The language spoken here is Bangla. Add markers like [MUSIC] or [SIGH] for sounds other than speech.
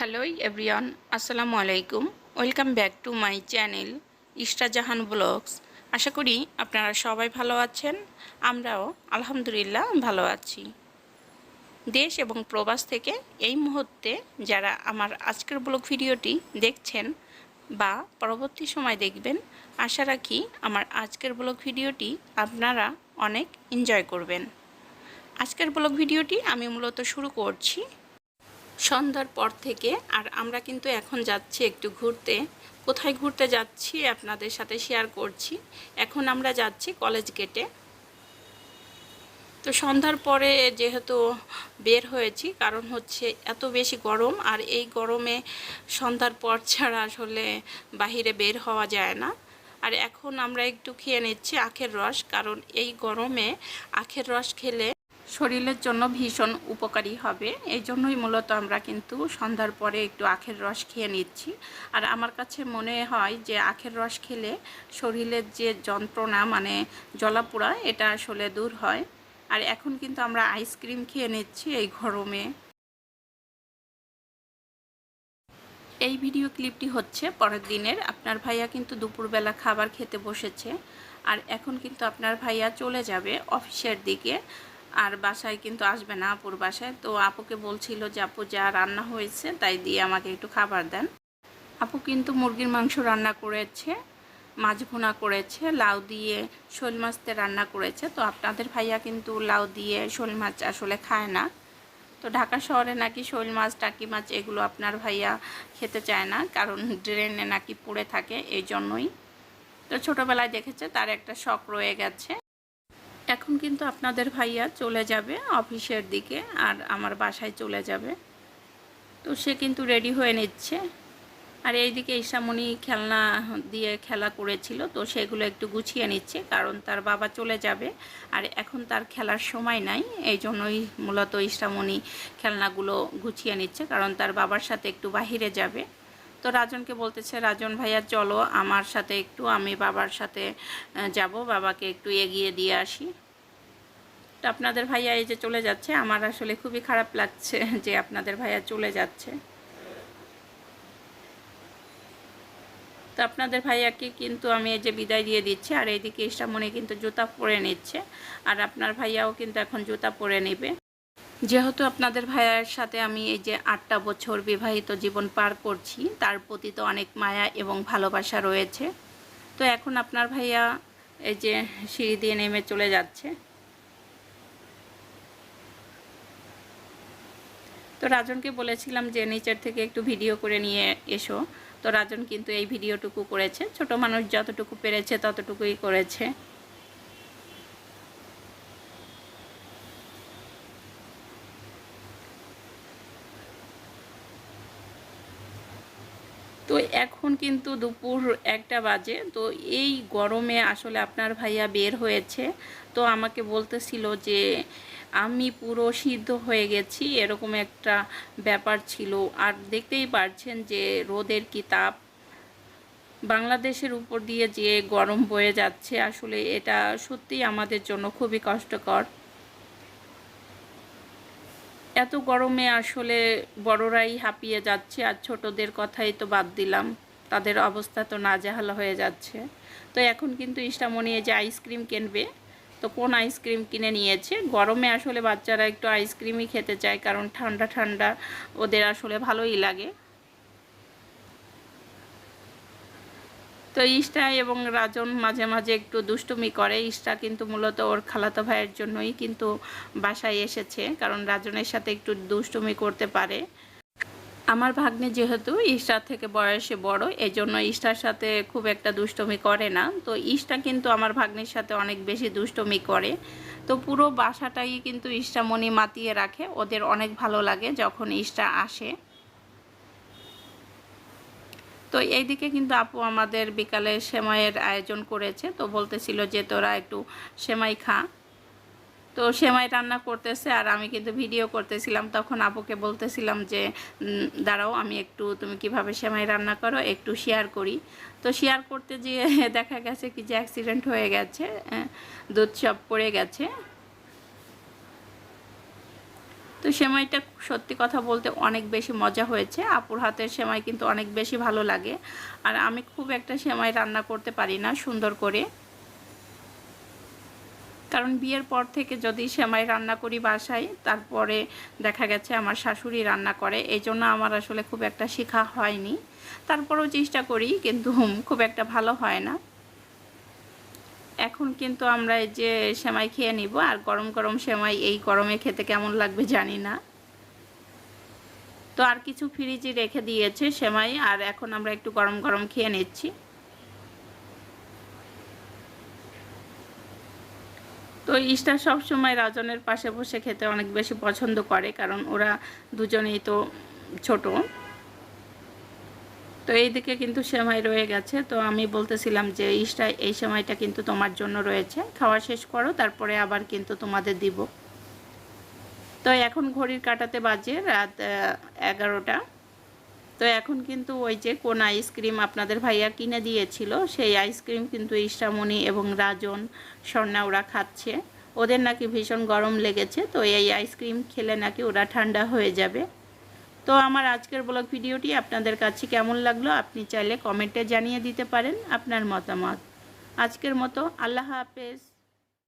হ্যালো এভরিওয়ান আসসালামু আলাইকুম welcome back to my channel ইস্টাজাহান blogs আশা করি আপনারা সবাই ভালো আছেন। আমরাও আলহামদুলিল্লাহ ভালো আছি। দেশ এবং প্রবাস থেকে এই মুহূর্তে যারা আমার আজকের ব্লগ ভিডিওটি দেখছেন বা পরবর্তী সময় দেখবেন, আশা রাখি আমার আজকের ব্লগ ভিডিওটি আপনারা অনেক এনজয় করবেন। আজকের ব্লগ ভিডিওটি আমি মূলত শুরু করছি সন্ধ্যার পর থেকে, আর আমরা কিন্তু এখন যাচ্ছি একটু ঘুরতে। কোথায় ঘুরতে যাচ্ছি আপনাদের সাথে শেয়ার করছি। এখন আমরা যাচ্ছি কলেজ গেটে তো সন্ধ্যার পরে যেহেতু বের হয়েছি, কারণ হচ্ছে এত বেশি গরম, আর এই গরমে সন্ধ্যার পর ছাড়া আসলে বাহিরে বের হওয়া যায় না। আর এখন আমরা একটু খেয়ে নিচ্ছি আখের রস, কারণ এই গরমে আখের রস খেলে শরীরের জন্য ভীষণ উপকারী হবে। এই জন্যই মূলত আমরা কিন্তু সন্ধ্যার পরে একটু আখের রস খেয়ে নিচ্ছি। আর আমার কাছে মনে হয় যে আখের রস খেলে শরীরের যে যন্ত্রণা মানে জলাপোড়া, এটা আসলে দূর হয়। আর এখন কিন্তু আমরা আইসক্রিম খেয়ে নিচ্ছি এই গরমে। এই ভিডিও ক্লিপটি হচ্ছে পরের দিনের। আপনার ভাইয়া কিন্তু দুপুরবেলা খাবার খেতে বসেছে। আর এখন কিন্তু আপনার ভাইয়া চলে যাবে অফিসের দিকে। আর বাসায় কিন্তু আসবে না আপুর বাসায়। তো আপুকে বলছিল যে, আপু, যা রান্না হয়েছে, তাই দিয়ে আমাকে একটু খাবার দেন। আপু কিন্তু মুরগির মাংস রান্না করেছে, মাছ ভুনা করেছে, লাউ দিয়ে শোল মাছতে রান্না করেছে। তো আপনাদের ভাইয়া কিন্তু লাউ দিয়ে শোল মাছ আসলে খায় না। তো ঢাকা শহরে নাকি শোল মাছ, টাকি মাছ এগুলো আপনার ভাইয়া খেতে চায় না, কারণ ড্রেনে নাকি পড়ে থাকে, এই জন্যই। তো ছোটোবেলায় দেখেছে, তার একটা শখ রয়ে গেছে। এখন কিন্তু আপনাদের ভাইয়া চলে যাবে অফিসের দিকে আর আমার বাসায় চলে যাবে। তো সে কিন্তু রেডি হয়ে নিচ্ছে। আর এইদিকে ঈশামণি খেলনা দিয়ে খেলা করেছিল, তো সেগুলো একটু গুছিয়ে নিচ্ছে কারণ তার বাবা চলে যাবে আর এখন তার খেলার সময় নাই এই জন্যই মূলত ঈশামণি খেলনাগুলো গুছিয়ে নিচ্ছে কারণ তার বাবার সাথে একটু বাহিরে যাবে। তো রাজনকে বলতেছে, রাজন ভাইয়া, চলো আমার সাথে একটু, আমি বাবার সাথে যাব, বাবাকে একটু এগিয়ে দিয়ে আসি। তো আপনাদের ভাইয়া এই যে চলে যাচ্ছে, আমার আসলে খুবই খারাপ লাগছে [LAUGHS] যে আপনাদের ভাইয়া চলে যাচ্ছে। তো আপনাদের ভাইয়াকে কিন্তু আমি এই যে বিদায় দিয়ে দিচ্ছি, আর এইদিকে মনে কিন্তু জুতা পরে নিচ্ছে, আর আপনার ভাইয়াও কিন্তু এখন জুতা পরে নেবে। যেহেতু আপনাদের ভাইয়ার সাথে আমি এই যে আটটা বছর বিবাহিত জীবন পার করছি, তার প্রতি তো অনেক মায়া এবং ভালোবাসা রয়েছে। তো এখন আপনার ভাইয়া এই যে সিঁড়ি দিয়ে নেমে চলে যাচ্ছে। তো রাজনকে বলেছিলাম যে নিচের থেকে একটু ভিডিও করে নিয়ে এসো। তো রাজন কিন্তু এই ভিডিওটুকু করেছে। ছোট মানুষ যতটুকু পেরেছে ততটুকুই করেছে। তো এখন কিন্তু দুপুর একটা বাজে। তো এই গরমে আসলে আপনার ভাইয়া বের হয়েছে। তো আমাকে বলতেছিল যে, আমি পুরো সিদ্ধ হয়ে গেছি। এরকম একটা ব্যাপার ছিল। আর দেখতেই পারছেন যে, রোদের কি তাপ। বাংলাদেশের উপর দিয়ে যে গরম বয়ে যাচ্ছে, আসলে এটা সত্যিই আমাদের জন্য খুবই কষ্টকর। এত গরমে আসলে বড়রাই হাঁপিয়ে যাচ্ছে আর ছোটদের কথাই তো বাদ দিলাম। তাদের অবস্থা তো নাজেহাল হয়ে যাচ্ছে। তো এখন কিন্তু ইষ্টামণি যে আইসক্রিম কিনবে, তো কোন আইসক্রিম কিনে নিয়েছে? গরমে আসলে বাচ্চারা একটু আইসক্রিমই খেতে চায়, কারণ ঠান্ডা ঠান্ডা ওদের আসলে ভালোই লাগে। তো ইস্টা এবং রাজন মাঝে মাঝে একটু দুষ্টুমি করে। ইস্টা কিন্তু মূলত ওর খালাতো ভাইয়ের জন্যই কিন্তু বাসায় এসেছে, কারণ রাজনের সাথে একটু দুষ্টুমি করতে পারে। আমার ভাগ্নে যেহেতু ইস্টার থেকে বয়সে বড় এই জন্য ইস্টার সাথে খুব একটা দুষ্টমি করে না। তো ইস্টা কিন্তু আমার ভাগ্নের সাথে অনেক বেশি দুষ্টমি করে। তো পুরো বাসাটাই কিন্তু ইষ্টামণি মাতিয়ে রাখে, ওদের অনেক ভালো লাগে যখন ইস্টা আসে। তো এইদিকে কিন্তু আপু আমাদের বিকালে সেমাইয়ের আয়োজন করেছে। তো বলতেছিল যে তোরা একটু সেমাই খা। তো সেমাই রান্না করতেছে আর আমি কিন্তু ভিডিও করতেছিলাম। তখন আপুকে বলতেছিলাম যে দাঁড়াও, আমি একটু তুমি কীভাবে সেমাই রান্না করো একটু শেয়ার করি। তো শেয়ার করতে গিয়ে দেখা গেছে কি যে অ্যাক্সিডেন্ট হয়ে গেছে দুধ সব পড়ে গেছে। তো সেমাইটা সত্যি কথা বলতে অনেক বেশি মজা হয়েছে। আপুর হাতের সেমাই কিন্তু অনেক বেশি ভালো লাগে। আর আমি খুব একটা সেমাই রান্না করতে পারি না সুন্দর করে। কারণ বিয়ের পর থেকে যদি সেমাই রান্না করি বাসায়, তারপরে দেখা গেছে আমার শাশুড়ি রান্না করে। এই জন্য আমার আসলে খুব একটা শেখা হয়নি। তারপরেও চেষ্টা করি, কিন্তু খুব একটা ভালো হয় না। এখন কিন্তু আমরা এই যে সেমাই খেয়ে নিব, আর গরম গরম সেমাই এই গরমে খেতে কেমন লাগবে জানি না। তো আর কিছু ফ্রিজে রেখে দিয়েছে সেমাই, আর এখন আমরা একটু গরম গরম খেয়ে নিচ্ছি। তো ইস্টা সবসময় রাজনের পাশে বসে খেতে অনেক বেশি পছন্দ করে, কারণ ওরা দুজনেই তো ছোট। তো এইদিকে কিন্তু সেমাই রয়ে গেছে। তো আমি বলতেছিলাম যে ইস্টা এই সেমাইটা কিন্তু তোমার জন্য রয়েছে। খাওয়া শেষ করো, তারপরে আবার কিন্তু তোমাদের দিব। তো এখন ঘড়ির কাটাতে বাজে রাত এগারোটা। তো এখন কিন্তু ওই যে কোন আইসক্রিম আপনাদের ভাইয়া কিনে দিয়েছিল, সেই আইসক্রিম কিন্তু ইষ্টামণি এবং রাজন, স্বর্ণা ওরা খাচ্ছে। ওদের নাকি ভীষণ গরম লেগেছে, তো এই আইসক্রিম খেলে নাকি ওরা ঠান্ডা হয়ে যাবে। তো আমার আজকের ব্লগ ভিডিওটি আপনাদের কাছে কেমন লাগল আপনি চাইলে কমেন্টে জানিয়ে দিতে পারেন আপনার মতামত। আজকের মতো আল্লাহ হাফেজ।